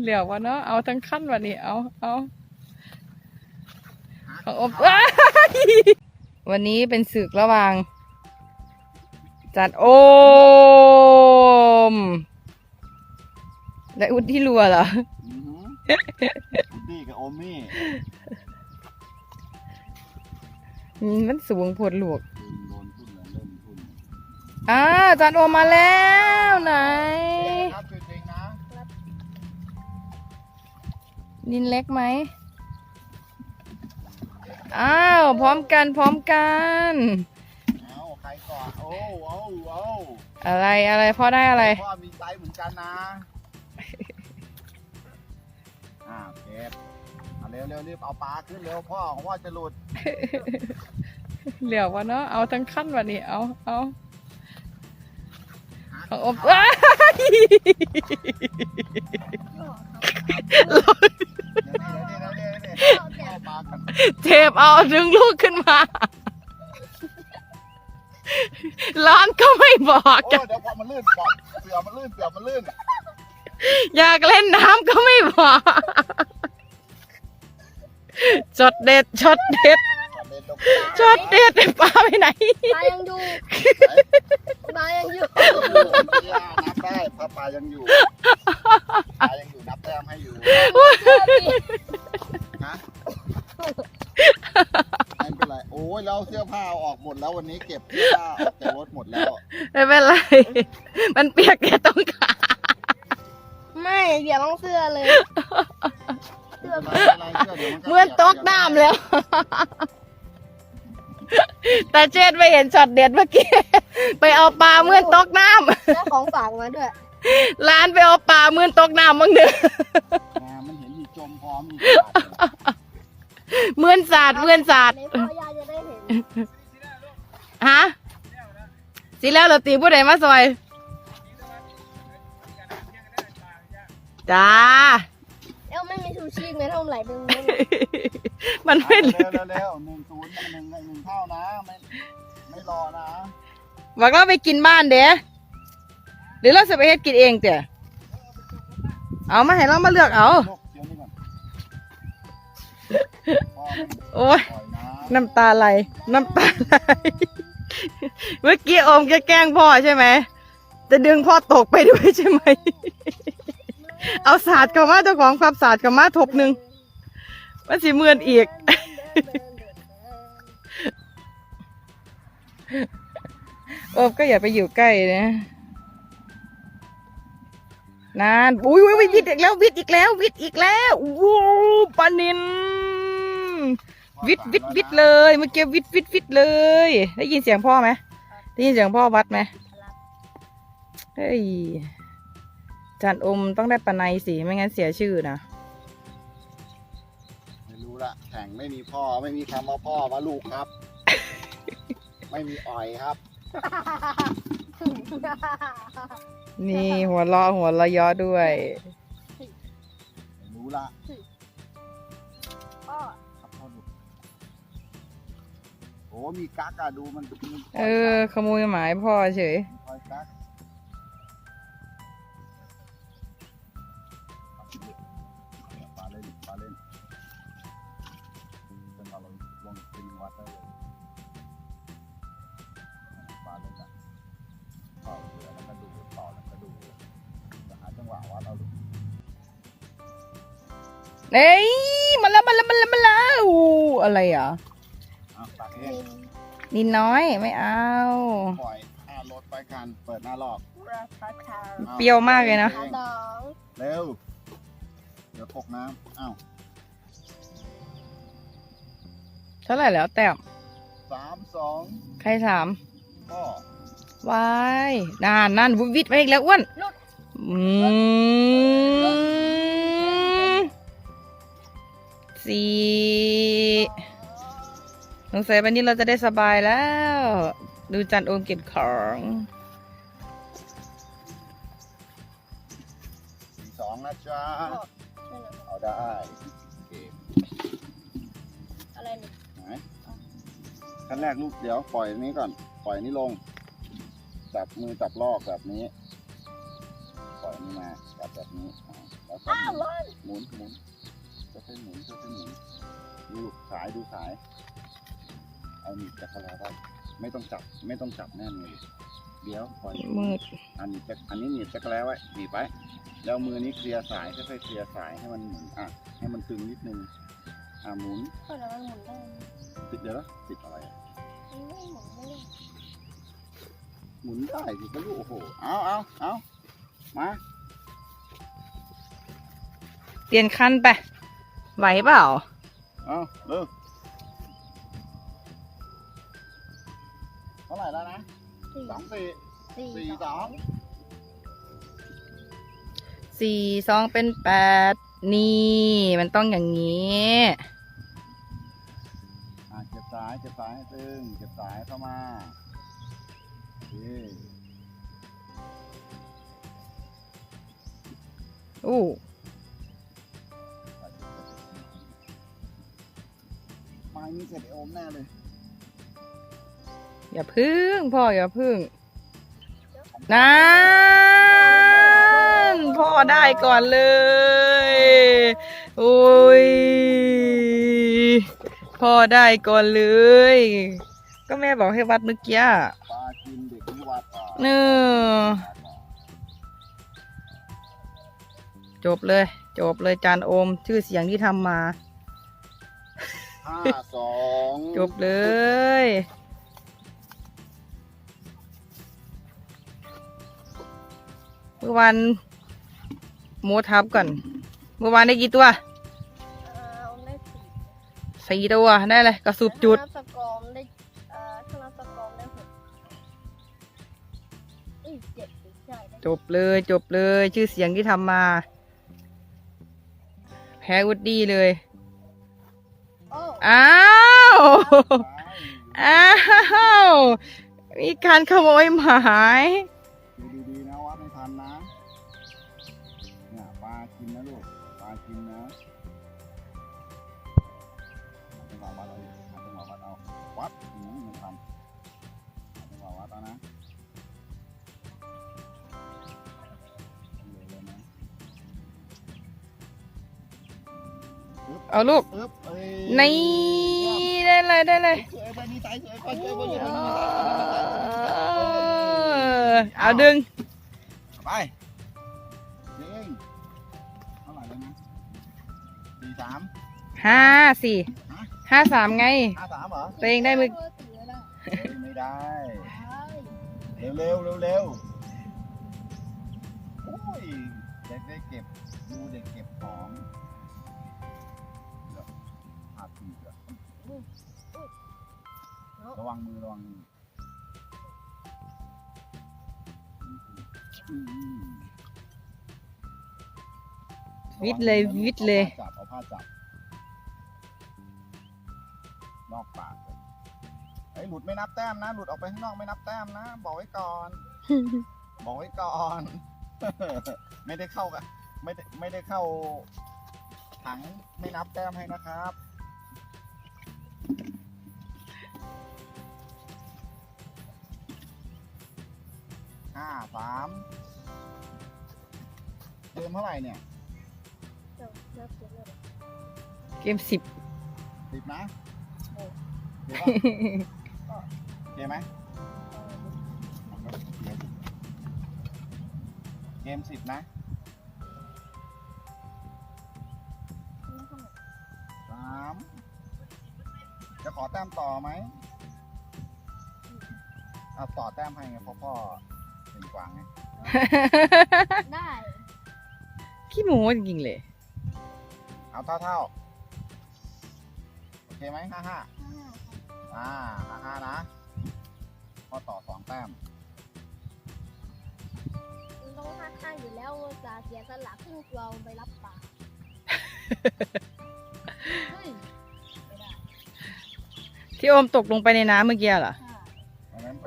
เหลียววะเนาะเอาทั้งขั้นวันนี้เอาเอาของอบว้ายวันนี้เป็นศึกระหว่าง จัดโอม และอุดที่รัวเหรออือหือดี้กับโอมี่อืมมันสูงโพดหลวกโดนทุ่นเลยเล่นทุ่นอ่าจัดโอมมาแล้วไหน นินเล็กไหมอ้าว พร้อมกันพร้อมกัน เอาใครก่อนโอ้โอ้โอ้อะไรอะไรพ่อได้อะไร พ่อมีไซส์เหมือนกันนะอ่าเก็บเอาเร็วเร็วรีบเอาปลาขึ้นเร็วพ่อของพ่อจะหลุด เหลียววะเนาะเอาทั้งขั้นวันนี้เอาเอา ของอบว้ายเดี๋ยวดิเดี๋ยวดิเดี๋ยวดิเดี๋ยวดิเอาปลากันเจ็บเอาดึงลูกขึ้นมา ร้อนก็ไม่บอกโอ้เดี๋ยวพอมันลื่นปอดเสือมันลื่นเสือมันลื่น อยากเล่นน้ำก็ไม่บอกจดเด็ดจดเด็ดเอาเด็นลงจดเด็ดปลาไปไหน ปลายังอยู่ปลายังอยู่ย่านับได้เพราะปลายังอยู่ปลายังอยู่นับแต้มให้อยู่นะไม่เป็นไรโอ้ยเราเสื้อผ้าเอาออกหมดแล้ววันนี้เก็บเสื้อผ้าออกจากรถหมดแล้วไม่เป็นไร มันเปียกแค่ตรงขาไม่เดี๋ยวต้องเสื้อเลยไม่เป็นไรไม่เป็นไรเสื้อเดี๋ยวมันก็เหมื่อนตกน้ำแล้ว แต่เจดไปเห็นช็อตเด็ดเมื่อกี้ไป เอาปลาเหมื่อนตกน้เจ้าของฝากมาด้วยำร้านไปเอาปลาเหมื่อนตกน้ำมั้งเด้ออ่ามันเห็นมีจมพร้อมมีเหมื่อนสาดเหมื่อนสาดในพ่อยาจะได้เห็นฮะสิแล้วเราตีผู้ใดมาซอย จ้าเอ้าไม่มีชูชีพไหมท่อมไหลเป็นเงี้ยมันไม่เหลืเร็อวเร็วเร็วหนึ่งศูนย์หนึ่งหนึ่งเท่านะ ไม่ไม่รอนะ บอกเราไปกินบ้านเด้หรือเราจะไปเฮ็ดกินเองเจ้เอามาให้เรามาเลือกเอา โอ้ยน้ำตาไหลน้ำตาไหลเมื่อกี้โอมแกแกล้งพ่อใช่ไหมจะดึงพ่อตกไปด้วยใช่ไหม เอาศาสตร์เข้ามาเจ้าของความศาสตร์เข้ามาทบหนึ่งมันสิเมือนอีก โอบก็อย่าไปอยู่ใกล้นะนานอุ้ยอุ้ยวิดอีกแล้ววิดอีกแล้ววิดอีกแล้วว้วปานิน วิดวิดวิดเลยเมื่อกี้วิดวิดวิดเลย ได้ยินเสียงพ่อไหมได้ยินเสียงพ่อวัดไหมเฮ้ยจานอมต้องได้ปลาในสิไม่งั้นเสียชื่อนะไม่รู้ละแข่งไม่มีพ่อไม่มีคำว่าพ่อมาลูกครับ ไม่มีอ่อยครับ นี่หัวเราะหัวเราะเย้อด้วยไม่รู้ละพ่อครับพ่อลูกโอ้มีกั๊กอะดูมันมันเออขโมยหมายพ่อเฉยคอยกั๊ก เอ้ยมาแล้วมาแล้วมาแล้วมาแล้วอู้อะไรอะอะตักเองนินน้อยไม่เอา ปล่อยอ่ารถไปกันเปิดหน้าลอกราคาทางอาเปรี้ยวมากเลยนะองสองเร็ว เดี๋ยวตกน้ำอ้าวเท่าไหร่แล้วแต้มสามสองใครถามพ่อวายนานนั่นวิดไปอีกแล้วอ้วนอืม สี่สงสัยวันนี้เราจะได้สบายแล้ว ดูจันโอมเก็บของสี่สองนะจ๊ะเอาได้โอเคอะไรเนี่ยไหนขั้นแรกลูกเดี๋ยวปล่อยอันนี้ก่อน ปล่อยอันนี้ลง จับมือจับลอกแบบนี้ ปล่อยอันนี้นี้มา จับแบบนี้อ่าแล้วก็อ้าวร้อนหมุนหมุน ค่อยๆหมุนค่อยๆหมุนดูสายดูสาย เอาหนีบจักรแลได้ไม่ต้องจับ ไม่ต้องจับแน่นเลยเดี๋ยวปล่อยมืดอันนี้จะอันนี้หนีบจักรแลไว้หนีบไว้แล้วมือนี้เคลียร์สายค่อยๆเคลียร์สายให้มันหมุนอะให้มันตึงนิดนึงอะหมุนก็แล้วมันหมุนได้ไหมติดเดี๋ยวนะติดอะไรอะมันไม่หมุนไม่ได้หมุนได้สิก็ลูกโอ้โหเอาเอาเอามา เปลี่ยนคันไป ไหวเปล่า เอาเร็วเท่าไหร่แล้วนะสี่สองสี่สี่สี่สองสี่สองเป็นแปดนี่ มันต้องอย่างนี้ อะเก็บสายเก็บสายให้ตึงเก็บสายเข้ามาโอเคอู้ ม้นี้เสร็จไอ้โอมแน่เลย อย่าพึ่งพ่ออย่าพึ่งนั่นพ่อได้ก่อนเลยโอ้ยพ่อได้ก่อนเลย ก็แม่บอกให้วัดเมื่อกี้อะปลากินเด็กที่วัดอะเนอจบเลย จบเลยจานโอม ชื่อเสียงที่ทำมา ห้าสองจบเลย เมื่อวานโมทับก่อน เมื่อวานได้กี่ตัวเอาได้สี่สี่ตัว ได้เลยกระสุบจุดถ้านับสกอร์ได้เอ่อถ้านับสกอร์ได้หกเอ้ยเจ็ดหรือใช่ได้จบเลยจบเลย ชื่อเสียงที่ทำมา แพ้วุดดี้เลยโอ้อ้าว อ้าว มีการขโมยหมายดูดีๆนะวัดไม่ทันนะเนี่ยปลากินนะลูกปลากินนะจังหวะวัดเอาจังหวะวัดเอาวัดอืมไม่ทำจังหวะวัดเอานะเร็วๆนะเอาลูกอึ๊บเอ้ย นี่ได้เลยได้เลยเอาดึงไปจริงเท่าไหร่แล้วนะสี่สามห้าสี่ห้าสามไงห้าสามเหรอตัวเองได้มือไม่ได้ได้เร็วเร็วเร็วเร็วโอ้ยเด็กได้เก็บดูเด็กเก็บของ ระวังมือระวังมืออืมวิดเลยวิดเลย อาผ้าจับเอาผ้าจับนอกปากเลยไอ้ยหลุดไม่นับแต้มนะ หลุดออกไปข้างนอกไม่นับแต้มนะ บอกไว้ก่อน บอกไว้ก่อน ไม่ได้เข้ากันไม่ได้ไม่ได้เข้าถังไม่นับแต้มให้นะครับ ห้าสามเติมเท่าไหร่เนี่ยเดี๋ยวเดี๋ยวเดี๋ยวเดี๋ยวเกมสิบสิบนะโอเคปะโอเคไหมเกมสิบนะสามจะขอแต้มต่อไหมเอาต่อแต้มให้ไงเพราะพ่อ เป็นกวางไงได้ ขี้หมูจริงๆเลย เอาเท่าเท่าๆโอเคไหมห้าห้าอ่าห้าห้านะพ่อต่อสองแต้มมันต้องห้าข้างอยู่แล้วจะเสียสละครึ่งเราไปรับปลาเฮ้ยไม่ได้ที่โอมตกลงไปในน้ำเมื่อกี้เหรอค่ะ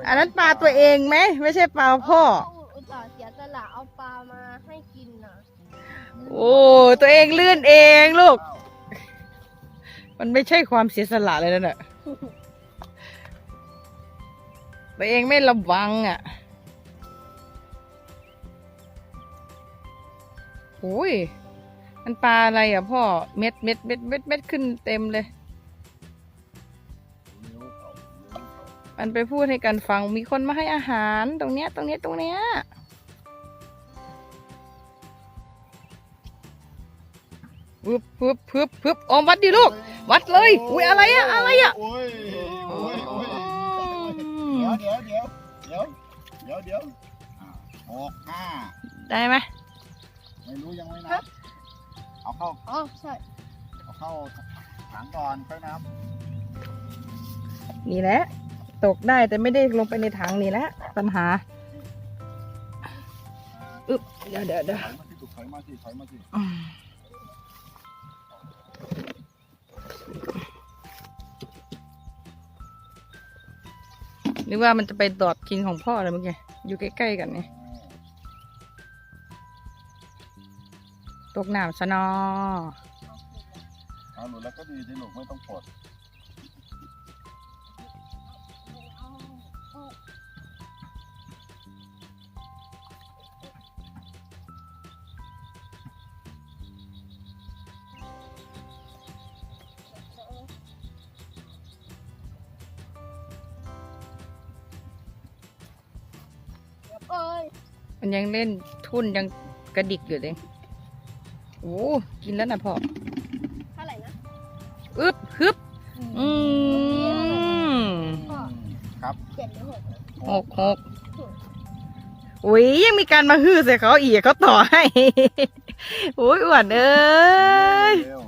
อันนั้นไปอันนั้นปลาตัวเองไหมไม่ใช่ปลาพ่อ อุตส่าห์เสียสละเอาปลามาให้กินน่ะโอ้ตัวเองลื่นเองลูก มันไม่ใช่ความเสียสละเลยนั่นแหะตัวเองไม่ระวังอะโอ้ยมันปลาอะไรอะพ่อเม็ดเม็ดเม็ดเม็ดเม็ดขึ้นเต็มเลย มันไปพูดให้กันฟัง มีคนมาให้อาหารตรงเนี้ย ตรงเนี้ย ตรงเนี้ย ปึ๊บปึ๊บปึ๊บปึ๊บออมวัดดิลูก วัดเลย อุ๊ยอะไรอะอะไรอะโอ้ยโอ้ยโอ้ยเดี๋ยวเดี๋ยวเดี๋ยวเดี๋ยวเดี๋ยวอ่าหกห้าได้ไหมไม่รู้ยังไม่นับเอาเข้าอ๋อใช่ เอาเข้าถังก่อนค่อยนับนี่แหละ ตกได้แต่ไม่ได้ลงไปในถังนี่แหละปัญหาอึ๊บเดี๋ยวเดี๋ยวเดี๋ยวถอยมาที่ถูกถอยมาสิถอยมาสิอืมนึกว่ามันจะไปดอดกินของพ่อเลยเมื่อกี้อยู่ใกล้ๆกันนี่ตกหน้ำซะนอเอาหลุดแล้วก็ดีที่หลุดไม่ต้องปลด เดี๋ยวเอ้ยมันยังเล่นทุ่นยังกระดิกอยู่เลย โอ้กินแล้วนะพ่อเท่าไหร่นะอึบฮึบอืมพ่อครับเจ็ดหรือหกหกหกอุ้ยยังมีการมาฮือใส่เขาอีกเขาต่อให้โอ้ยอ้วนเอ้ยเร็ว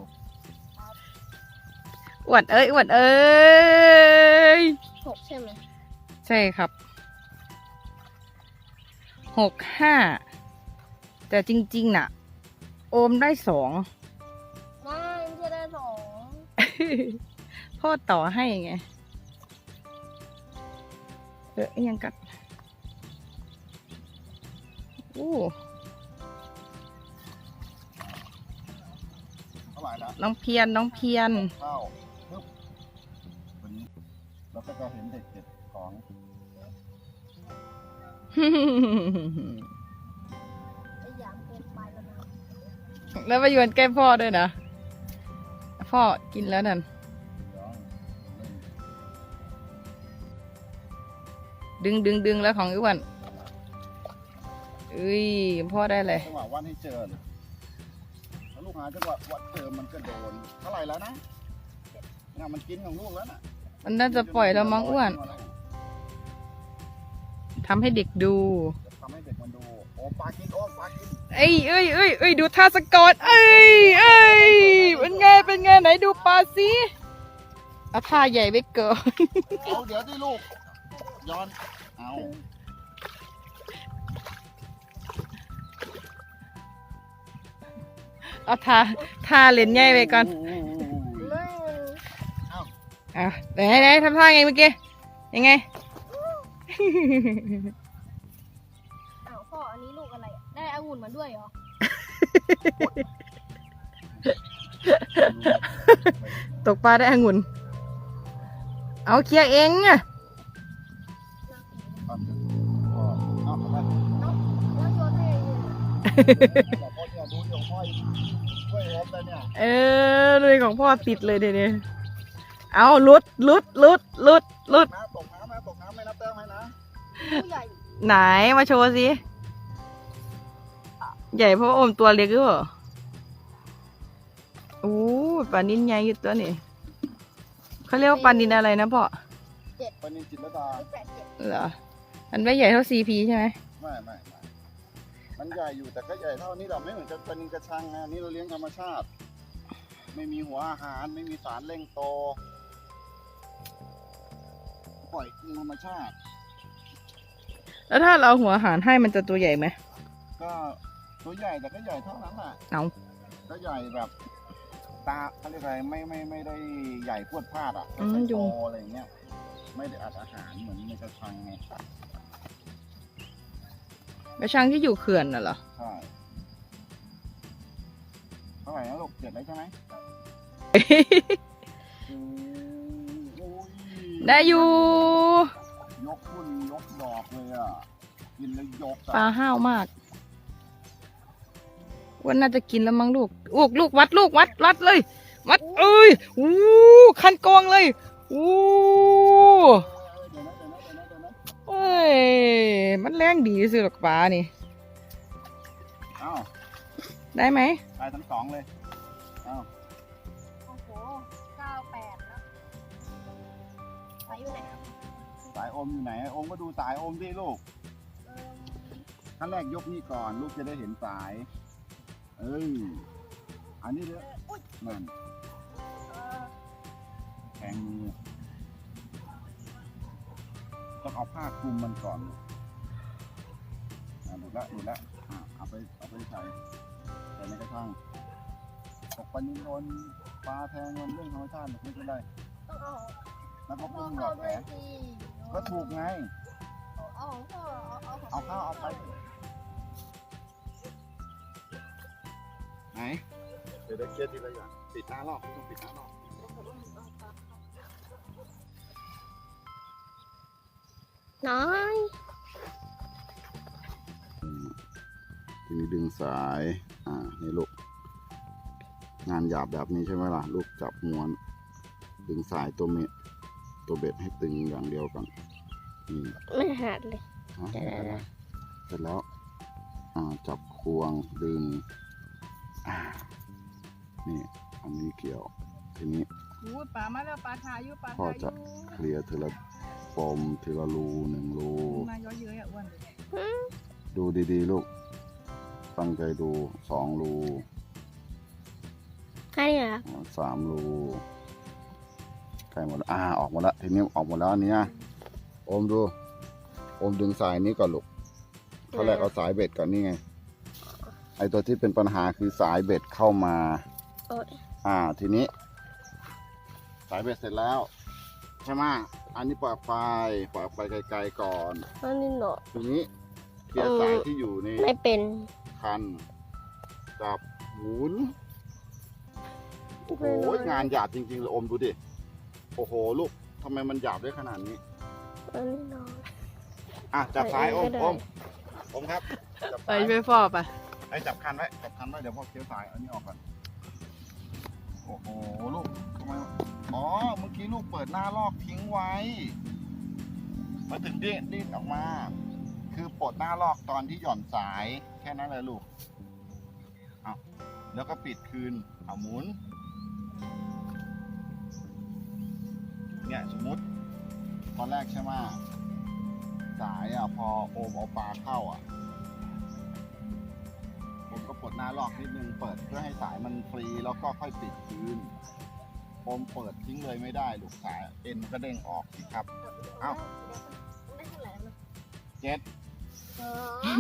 อ้วนเอ้ยอ้วนเอ้ยหกใช่ไหมใช่ครับ หกห้าแต่จริง ๆ น่ะ โอมได้สองไม่ไม่ใช่ได้สองพ่อต่อให้ไงเออยังกัดโอ้เท่าไหร่ละน้องเพียนน้องเพียนเข้าปึ๊บวันนี้เราก็จะเห็นเด็กเก็บของ แล้วนะแล้วไปโยนแก้พ่อด้วยนะ พ่อกินแล้วนั่นเดี๋ยวเล่น ดึงดึงดึงแล้วของอ้วนอุ้ยพ่อได้เลยจังหวะวันให้เจอเลยแล้วลูกหาจังหวะวัดเจอมันก็โดนเท่าไหร่แล้วนะเนี่ยมันกินของลูกแล้วน่ะ มันน่าจะปล่อยแล้วมั้งอ้วน ทำให้เด็กดูจะทำให้เด็กมันดูโอ้ปลากินโอ้ปลากินเอ้ยเอ้ยเอ้ยเอ้ยดูท่าสกอตเอ้ยเอ้ยเป็นไงเป็นไงไหนดูปลาสิเอาท่าใหญ่ไปเกิน เอาเดี๋ยวที่ลูกย้อนเอาเอาท่าท่าเล่นใหญ่ไปก่อนไม่อะไหนไหนทำท่าไงเมื่อกี้ยังไง อ้าวพ่ออันนี้ลูกอะไรอะได้องุ่นมาด้วยเหรอ ตกปลาได้องุ่น เอาเคลียร์เองอะเอาเอาไปแล้วโยนให้องุ่นบอกพ่อเนี่ยดูเดี๋ยวพ่อช่วยโอมเลยเนี่ยเออเลยของพ่อติดเลยเดี๋ยวนี้เอาลุดลุดลุดลุดลุดน้ำตกน้ำ นะตกน้ำไม่นับแต้มให้นะผู้ใหญ่ไหนมาโชว์สิ ใหญ่เพราะว่าอมตัวเล็กหรือเปล่าโอ้ปลานินใหญ่อยู่ตัวนี่เขาเรียกว่าปลานินอะไรนะพ่อปานินจิตรลดาหรือแปดเจ็ดเหรอมันไม่ใหญ่เท่าซีพีใช่ไหมไม่ไม่ไม่มันใหญ่อยู่แต่ก็ใหญ่เท่านี้เราไม่เหมือนกับปลานินกระชังนะอันนี่เราเลี้ยงธรรมชาติ ไม่มีหัวอาหารไม่มีสารเร่งโต ปล่อยคืนธรรมชาติ แล้วถ้าเราเอาหัวอาหารให้มันจะตัวใหญ่ไหม ก็ตัวใหญ่แต่ก็ใหญ่เท่านั้นแหละเอาก็ใหญ่แบบ ตาเขาเรียกอะไรไม่ไม่ไม่ได้ใหญ่พรวดพลาดอะอืมไม่ยุโตงอะไรเงี้ย ไม่ได้อัดอาหารเหมือนในกระชังไงกระชังที่อยู่เขื่อนน่ะเหรอ ใช่เท่าไหร่นะลูกเจ็ดแล้วใช่ไหมโอ้ย ได้อยู่ ยกขึ้นยกดอกเลยอะ กินแล้วยกปลาอะห้าวมากโว่าน่าจะกินแล้วมั้งลูกลูกลูกวัดลูกวัดวัดเลย วัดเอ้ยอู้คันกองเลยอู้เดี๋ยวนะเดี๋ยวนะเดี๋ยวนะเดี๋ยวนะเอ้ย มันแรงดีสิหรอกปลานี่เอ้าได้ไหม ตายทั้งสองเลย ไปอยู่ไหนครับสายโอมอยู่ไหนโอมก็ดูสายโอมดิลูกเออขั้นแรกยกนี่ก่อน ลูกจะได้เห็นสาย เอ้ย อันนี้เด้ออุ้ยนั่นเออแทงมือต้องเอาผ้าคลุมมันก่อนอะหลุดละหลุดละอะเอาไปเอาไปใส่ใส่ในกระชังตกปลานิลโดนปลาแทงมันเรื่องธรรมชาติไม่เป็นไรต้องเอา แล้วก็พ่พุ่องหลเข้าอดไปแผลสิก็ถูกไง เอาของพ่อเอาเอาเอาข้าวเอาไป ไหน เดี๋ยวเดี๋ยวเคลียร์ทีละอย่างปิดหน้าลอกต้องปิดหน้าลอกน้อยทีนี้ดึงสาย อ่า นี่ลูก งานหยาบแบบนี้ใช่ไหมล่ะ ลูกจับม้วน ดึงสายตัวเม็ด ตัวเบ็ดให้ตึงอย่างเดียวกันนี่ไม่หัดเลยฮะเดี๋ยวๆเสร็จแล้วอ่าจับควงดึงอ่านี่อันนี้เกี่ยวทีนี้อู้ปลามาแล้วปลาทายุปลาพ่อจะเคลียร์ทีละปมทีละรูหนึ่งรูมาเยอะเยอะอะอ้วนดูดีๆลูกตั้งใจดูสองรูแค่นี้เหรอสามรู ใกล้หมดแล้วอ่าออกหมดแล้วทีนี้ออกหมดแล้วอันเนี้ยโอมดูโอมดึงสายนี้ก่อนลูกเขาแรกเอาสายเบ็ดก่อนนี่ไง ไอตัวที่เป็นปัญหาคือสายเบ็ดเข้ามาโอ้ยอ่าทีนี้ สายเบ็ดเสร็จแล้วใช่ไหมอันนี้ปล่อยไฟปล่อยไฟไกลๆก่อนอันนี้หนอทีนี้เคลียร์สายที่อยู่ในไม่เป็นคันจับหมุนโอ้โหงานหยาบจริงๆเลยอมดูดิ โอ้โหลูกทำไมมันหยาบได้ขนาดนี้อันนี้หนออะจับสายอมก็ได้อมอมครับจับไปสายไปฟอปะไอ้จับคันไว้จับคันไว้เดี๋ยวพ่อเคี้ยวสายอันนี้ออกก่อนโอ้โหลูกทำไมอ๋อเมื่อกี้ลูกเปิดหน้าลอกทิ้งไว้มาถึงดิ้นดิ้นออกมา คือปลดหน้าลอกตอนที่หย่อนสายแค่นั้นเลยลูกเอาแล้วก็ปิดคืนเอาหมุน เนี่ยสมมติตอนแรกใช่ไหมสายอะพอโอมเอาปลาเข้าอะ ผมก็ปลดหน้าลอกนิดนึงเปิดเพื่อให้สายมันฟรีแล้วก็ค่อยปิดคืนโอมเปิดทิ้งเลยไม่ได้ลูกสายเอ็นก็เด้งออกสิครับ เอ้าได้เท่าไหร่แล้วเจ็ดเออ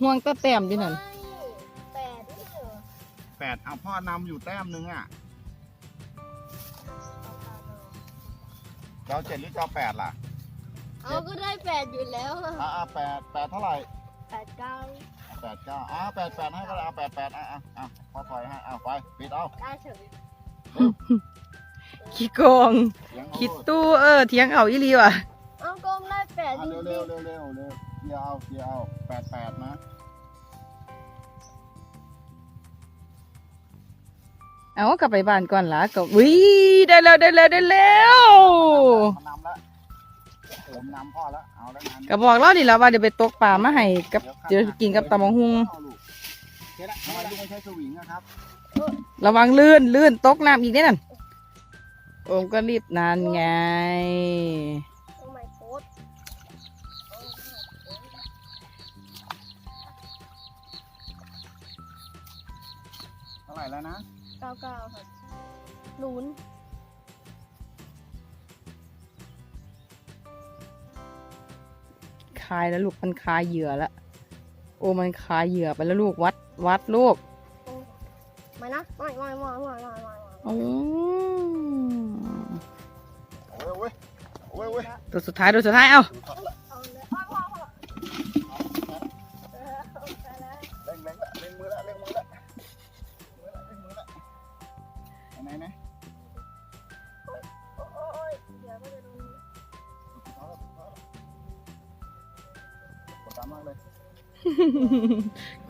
ห่วงตะแต้มดินั่นแปดนี่เหรอแปดเอาพ่อนำอยู่แต้มนึงอะ เราเจ็ดหรือจะเอาแปดล่ะเอาก็ได้แปดอยู่แล้วอะอ่าอ่าแปดแปดเท่าไหร่แปดเก้าแปดเก้าอ่าแปดแปดให้ก็ได้เอาแปดแปดอะอะอะพอถอยให้อะไปปิดเอาได้เฉยขี้โกงเสียงเอาคิดโลดตู้เออเทียงเอาอีหลีว่ะ เอาก็ได้แปดอะจริเร็วงเร็วเร็วเร็วเร็วเกียร์เอาเกียร์เอาแปดแปดนะ เอากลับไปบ้านก่อนละก็วิได้แล้วได้แล้วได้แล้วมันนำแล้วผมนำพ่อแล้วเอาแล้วงานก็บอกเราดิแล้วว่าเดี๋ยวไปตกปลามาให้กับเดี๋ยวกินกับตำบักหุงเอาลูกเจ๊ละทำไมลูกไม่ใช้สวิงนะครับระวังลื่นลื่นตกน้ำอีกเนี่ยนั่นโอมก็รีบนานไงโอ้ไม่โคตรเท่าไหร่แล้วนะเก้าเก้าครับลุ้นคายแล้วลูกมันคายเหยื่อแล้วโอ้มันคายเหยื่อไปแล้วลูกวัดวัดลูกมานะไม่ไม่ไม่ไม่ไม่ไม่อืมโอ้ยโอ้ยโอ้ยโอ้ยตัวสุดท้ายตัวสุดท้ายเอา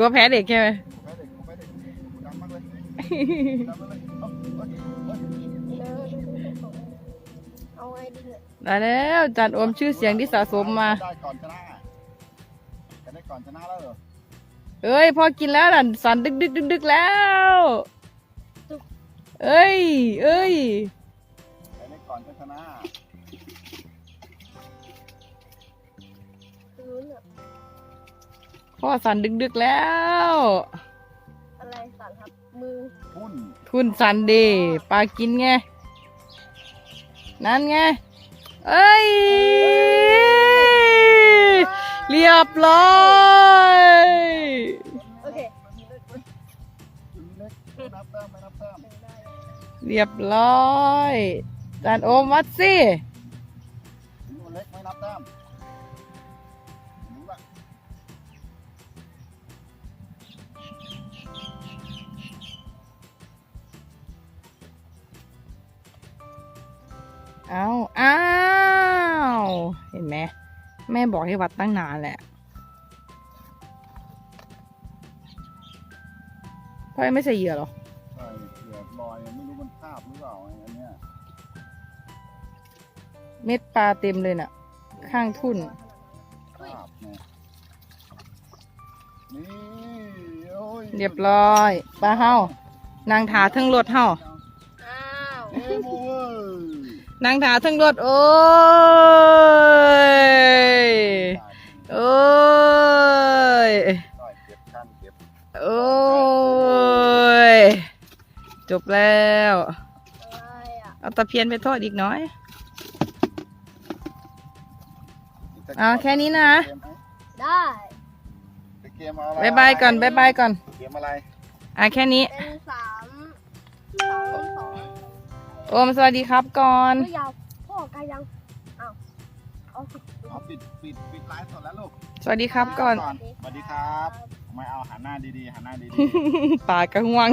ลยกลัวแพ้เด็กใช่ไหมไม่เด็กไม่เด็กดำมากเลยดำมากเลยเอาเอ้ยเอ้ยเออเอาไงดีเนี่ยได้แล้วจานโอมชื่อเสียงที่สะสมมาได้ก่อนชนะจะได้ก่อนชนะแล้วเหรอเอ้ยพอกินแล้วน่ะสั่นดึกดึกดึกดึกแล้ว เอ้ย เอ้ยจะได้ก่อนจะชนะ พ่อสั่นดึกดึกแล้ว อะไรสั่นครับ มือพุ่นทุนสั่นดีปลากินไง นั่นไง เอ้ย เรียบร้อย โอเคมีเล็กเว้ยมีเล็กไม่นับแต้มไม่นับแต้มเป็นได้เรียบร้อยจานโอมวัดสิถึงเล็กไม่นับแต้ม เอาอ้าว เห็นไหมแม่บอกให้วัดตั้งนานแหละพ่อยังไม่ใส่เหยื่อเหรอใช่เสือลอยไม่รู้มันคาบหรือเปล่าไอ้อันเนี้ยเม็ดปลาเต็มเลยน่ะ ข้างทุ่นคาบเนี่ยนี่โอ้ยเรียบร้อยปลาเฮานางถาทั้งรถเฮา อ้าว เกมโอเวอร์ นางถาทั้งรถโอ้ยโอ้ยได้เก็บขั้นเก็บโอ้ยจบแล้วอะไรอะเอาตะเพียนไปทอดอีกน้อยเอาแค่นี้นะเกมไหมได้จะเกมเอาอะไรบายบายก่อนบายบายก่อนเกมอะไรอะแค่นี้เป็นสามสองสอง โอมสวัสดีครับก่อน ไม่ยาวพ่อกายังอ้าวเอาสิเอาปิดปิดปิดไลฟ์สดแล้วลูกสวัสดีครับก่อน สวัสดีครับ ไม่เอาหันหน้าดีๆหันหน้าดีปากกระห่วง